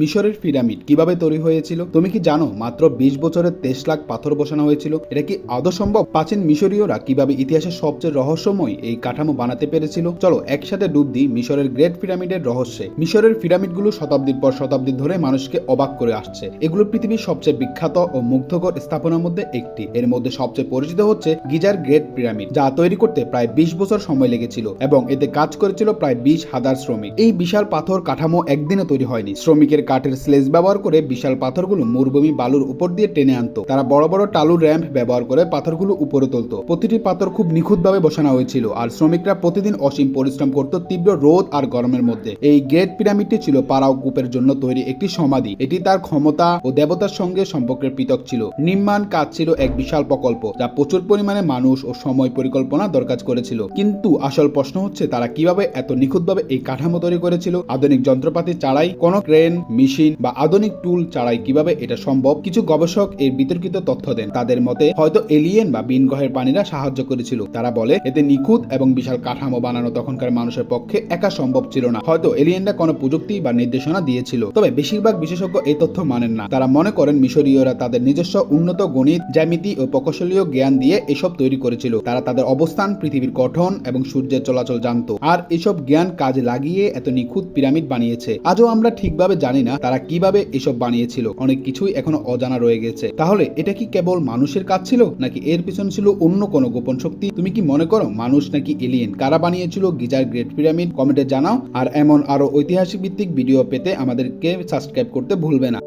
মিশরের পিরামিড কীভাবে তৈরি হয়েছিল? তুমি কি জানো মাত্র বিশ বছরের তেইশ লাখ পাথর বসানো হয়েছিল? এটা কি আদৌ সম্ভব? প্রাচীন মিশরীয়রা কীভাবে ইতিহাসের সবচেয়ে রহস্যময় এই কাঠামো বানাতে পেরেছিল? চলো একসাথে ডুব দিই মিশরের গ্রেট পিরামিডের রহস্যে। মিশরের পিরামিডগুলো শতাব্দীর পর শতাব্দী ধরে মানুষকে অবাক করে আসছে। এগুলো পৃথিবীর সবচেয়ে বিখ্যাত ও মুগ্ধকর স্থাপনার মধ্যে একটি। এর মধ্যে সবচেয়ে পরিচিত হচ্ছে গিজার গ্রেট পিরামিড, যা তৈরি করতে প্রায় বিশ বছর সময় লেগেছিল এবং এতে কাজ করেছিল প্রায় বিশ হাজার শ্রমিক। এই বিশাল পাথর কাঠামো একদিনে তৈরি হয়নি। শ্রমিকের কাঠের স্লেজ ব্যবহার করে বিশাল পাথরগুলো মরুভূমি বালুর উপর দিয়ে টেনে আনতো। তারা বড় বড় টালু র্যাম্প ব্যবহার করে পাথরগুলো উপরে তুলতো। প্রতিটি পাথর খুব নিখুঁতভাবে বসানো হয়েছিল আর শ্রমিকরা প্রতিদিন অসীম পরিশ্রম করত তীব্র রোদ আর গরমের মধ্যে। এই গ্রেট পিরামিডটি ছিল পারাও কূপের জন্য তৈরি একটি সমাধি। এটি তার ক্ষমতা ও দেবতার সঙ্গে সম্পর্কের পৃথক ছিল। নির্মাণ কাজ ছিল এক বিশাল প্রকল্প যা প্রচুর পরিমাণে মানুষ ও সময় পরিকল্পনা দরকার করেছিল। কিন্তু আসল প্রশ্ন হচ্ছে, তারা কীভাবে এত নিখুঁতভাবে এই কাঠামো তৈরি করেছিল? আধুনিক যন্ত্রপাতি ছাড়াই কোনো ক্রেন মেশিন বা আধুনিক টুল ছাড়াই কীভাবে এটা সম্ভব, কিছু গবেষক এর বিতর্কিত তথ্য দেন। তাদের মতে, হয়তো এলিয়েন বা বিন গ্রহের প্রাণীরা সাহায্য করেছিল। তারা বলে, এতে নিখুঁত এবং বিশাল কাঠামো বানানো তখনকার মানুষের পক্ষে একা সম্ভব ছিল না। হয়তো এলিয়েনরা কোনো প্রযুক্তি বা নির্দেশনা দিয়েছিল। তবে বেশিরভাগ বিশেষজ্ঞ এই তথ্য মানেন না। তারা মনে করেন, মিশরীয়রা তাদের নিজস্ব উন্নত গণিত, জ্যামিতি ও প্রকৌশলীয় জ্ঞান দিয়ে এসব তৈরি করেছিল। তারা তাদের অবস্থান, পৃথিবীর গঠন এবং সূর্যের চলাচল জানতো। আর এসব জ্ঞান কাজে লাগিয়ে এত নিখুঁত পিরামিড বানিয়েছে। আজও আমরা ঠিকভাবে জানি না তারা কীভাবে এসব বানিয়েছিল। অনেক কিছুই এখনও অজানা রয়ে গেছে। তাহলে এটা কি কেবল মানুষের কাজ ছিল? নাকি এর পিছনে ছিল অন্য কোনো গোপন শক্তি? তুমি কি মনে করো মানুষ নাকি এলিয়েন কারা বানিয়েছিল গিজার গ্রেট পিরামিড? কমেন্টে জানাও। আর এমন আরও ঐতিহাসিক ভিত্তিক ভিডিও পেতে আমাদেরকে সাবস্ক্রাইব করতে ভুলবে না।